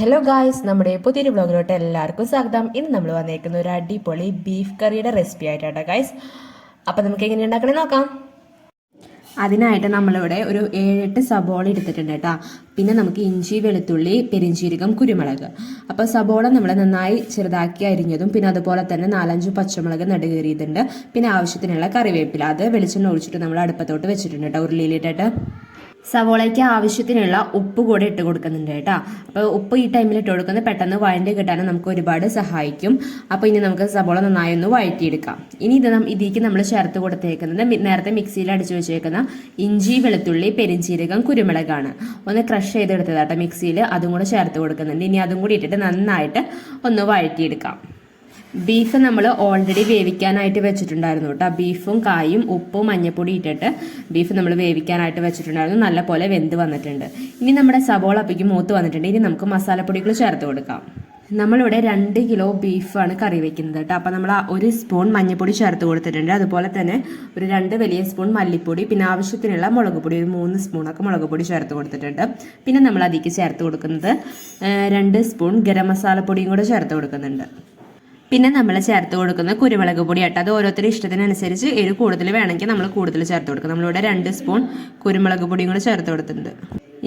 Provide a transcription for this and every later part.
Hello guys നമ്മുടെ പുതിയൊരു ബ്ലോഗിലോട്ട് എല്ലാവർക്കും സ്വാഗതം. ഇന്ന് നമ്മൾ വന്നേക്കുന്ന ഒരു അടിപൊളി ബീഫ് കറിയുടെ റെസിപ്പി ആയിട്ടാണ് ഗായ്സ് അപ്പം നമുക്ക് എങ്ങനെ ഉണ്ടാക്കണേ നോക്കാം. അതിനായിട്ട് നമ്മളിവിടെ ഒരു ഏഴെട്ട് സബോള എടുത്തിട്ടുണ്ട് കേട്ടോ. പിന്നെ നമുക്ക് ഇഞ്ചി വെളുത്തുള്ളി പെരിഞ്ചീരകം കുരുമുളക്. അപ്പോൾ സബോള നമ്മൾ നന്നായി ചെറുതാക്കി അരിഞ്ഞതും പിന്നെ അതുപോലെ തന്നെ നാലഞ്ച് പച്ചമുളക് നടുകേറിയതുണ്ട് പിന്നെ ആവശ്യത്തിനുള്ള കറിവേപ്പില. അത് വെളിച്ചെണ്ണ ഒഴിച്ചിട്ട് നമ്മൾ അടുപ്പത്തോട്ട് വെച്ചിട്ടുണ്ട് കേട്ടോ ഉരുളിയിലിട്ടിട്ട്. സവോളയ്ക്ക് ആവശ്യത്തിനുള്ള ഉപ്പ് കൂടെ ഇട്ട് കൊടുക്കുന്നുണ്ട് കേട്ടോ. അപ്പോൾ ഉപ്പ് ഈ ടൈമിൽ ഇട്ട് കൊടുക്കുന്നത് പെട്ടെന്ന് വഴണ്ടി കിട്ടാനും നമുക്ക് ഒരുപാട് സഹായിക്കും. അപ്പോൾ ഇനി നമുക്ക് സവോള നന്നായി ഒന്ന് വഴറ്റിയെടുക്കാം ഇനി ഇത് ഇതിലേക്ക് നമ്മൾ ചേർത്ത് കൊടുത്തേക്കുന്നത് നേരത്തെ മിക്സിയിൽ അടിച്ചു വെച്ചേക്കുന്ന ഇഞ്ചി വെളുത്തുള്ളി പെരിഞ്ചീരകം കുരുമുളകാണ്. ഒന്ന് ക്രഷ് ചെയ്തെടുത്തതാട്ടോ മിക്സിയിൽ അതും കൂടെ ചേർത്ത് കൊടുക്കുന്നുണ്ട്. ഇനി അതും കൂടി ഇട്ടിട്ട് നന്നായിട്ട് ഒന്ന് വഴറ്റിയെടുക്കാം ബീഫ് നമ്മൾ ഓൾറെഡി വേവിക്കാനായിട്ട് വെച്ചിട്ടുണ്ടായിരുന്നു കേട്ടോ. ബീഫും കായും ഉപ്പും മഞ്ഞപ്പൊടി ഇട്ടിട്ട് ബീഫ് നമ്മൾ വേവിക്കാനായിട്ട് വെച്ചിട്ടുണ്ടായിരുന്നു. നല്ല പോലെ വെന്ത് വന്നിട്ടുണ്ട്. ഇനി നമ്മുടെ സബോള അപ്പിക്ക് മൂത്ത് വന്നിട്ടുണ്ട്. ഇനി നമുക്ക് മസാലപ്പൊടികൾ ചേർത്ത് കൊടുക്കാം. നമ്മളിവിടെ രണ്ട് കിലോ ബീഫാണ് കറി വെക്കുന്നത് കേട്ടോ. അപ്പോൾ നമ്മൾ ഒരു സ്പൂൺ മഞ്ഞൾപ്പൊടി ചേർത്ത് കൊടുത്തിട്ടുണ്ട്. അതുപോലെ തന്നെ ഒരു രണ്ട് വലിയ സ്പൂൺ മല്ലിപ്പൊടി പിന്നെ ആവശ്യത്തിനുള്ള മുളക് പൊടി ഒരു മൂന്ന് സ്പൂണൊക്കെ മുളക് പൊടി ചേർത്ത് കൊടുത്തിട്ടുണ്ട്. പിന്നെ നമ്മൾ അതിലേക്ക് ചേർത്ത് കൊടുക്കുന്നത് രണ്ട് സ്പൂൺ ഗരം മസാലപ്പൊടിയും കൂടെ ചേർത്ത് കൊടുക്കുന്നുണ്ട്. പിന്നെ നമ്മൾ ചേർത്ത് കൊടുക്കുന്ന കുരുമുളക് പൊടി ആട്ടോ അത് ഓരോരുത്തരുടെ ഇഷ്ടത്തിനനുസരിച്ച് എരിവ് കൂടുതൽ വേണമെങ്കിൽ നമ്മൾ കൂടുതൽ ചേർത്ത് കൊടുക്കും നമ്മളിവിടെ രണ്ട് സ്പൂൺ കുരുമുളക് പൊടിയും കൂടെ ചേർത്ത് കൊടുത്തിട്ടുണ്ട്.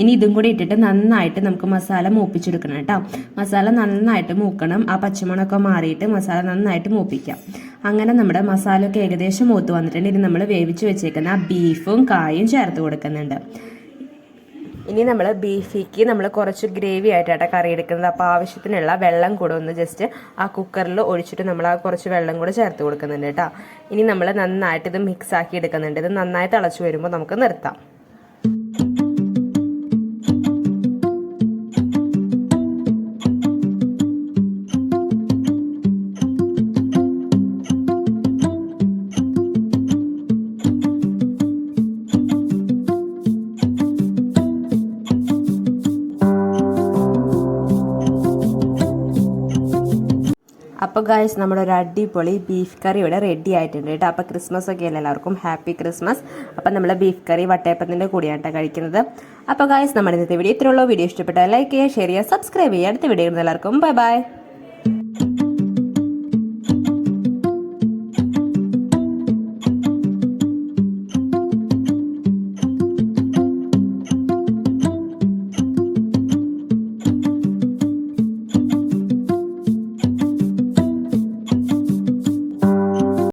ഇനി ഇതും കൂടി ഇട്ടിട്ട് നന്നായിട്ട് നമുക്ക് മസാല മൂപ്പിച്ചെടുക്കണം കേട്ടോ. മസാല നന്നായിട്ട് മൂക്കണം. ആ പച്ചമണമൊക്കെ മാറിയിട്ട് മസാല നന്നായിട്ട് മൂപ്പിക്കാം. അങ്ങനെ നമ്മുടെ മസാലയൊക്കെ ഏകദേശം മൂത്ത് വന്നിട്ടുണ്ട്. ഇനി നമ്മൾ വേവിച്ച് വെച്ചേക്കുന്ന ആ ബീഫും കായും ചേർത്ത് കൊടുക്കുന്നുണ്ട്. ഇനി നമ്മൾ ബീഫിക്ക് നമ്മൾ കുറച്ച് ഗ്രേവി ആയിട്ടാണ് കറി എടുക്കുന്നത്. അപ്പോൾ ആവശ്യത്തിനുള്ള വെള്ളം കൂടെ ഒന്ന് ജസ്റ്റ് ആ കുക്കറിൽ ഒഴിച്ചിട്ട് നമ്മൾ ആ കുറച്ച് വെള്ളം കൂടെ ചേർത്ത് കൊടുക്കുന്നുണ്ട് കേട്ടോ. ഇനി നമ്മൾ നന്നായിട്ട് ഇത് മിക്സ് ആക്കി എടുക്കുന്നുണ്ട്. ഇത് നന്നായിട്ട് തിളച്ച് വരുമ്പോൾ നമുക്ക് നിർത്താം. അപ്പോൾ ഗായ്സ് നമ്മുടെ ഒരു അടിപൊളി ബീഫ് കറി ഇവിടെ റെഡി ആയിട്ടുണ്ട് കേട്ടോ. അപ്പോൾ ക്രിസ്മസ് ഒക്കെ അല്ലേ എല്ലാവർക്കും? ഹാപ്പി ക്രിസ്മസ് അപ്പോൾ നമ്മൾ ബീഫ് കറി വട്ടയപ്പത്തിന്റെ കൂടിയാണ് കേട്ടോ കഴിക്കുന്നത്. അപ്പോൾ ഗായ്സ് നമ്മുടെ ഇന്നത്തെ വീഡിയോ ഇത്രയുള്ള വീഡിയോ ഇഷ്ടപ്പെട്ടാൽ ലൈക്ക് ചെയ്യുക ഷെയർ ചെയ്യുക സബ്സ്ക്രൈബ് ചെയ്യുക. അടുത്ത വീഡിയോ എല്ലാവർക്കും ബൈ ബൈ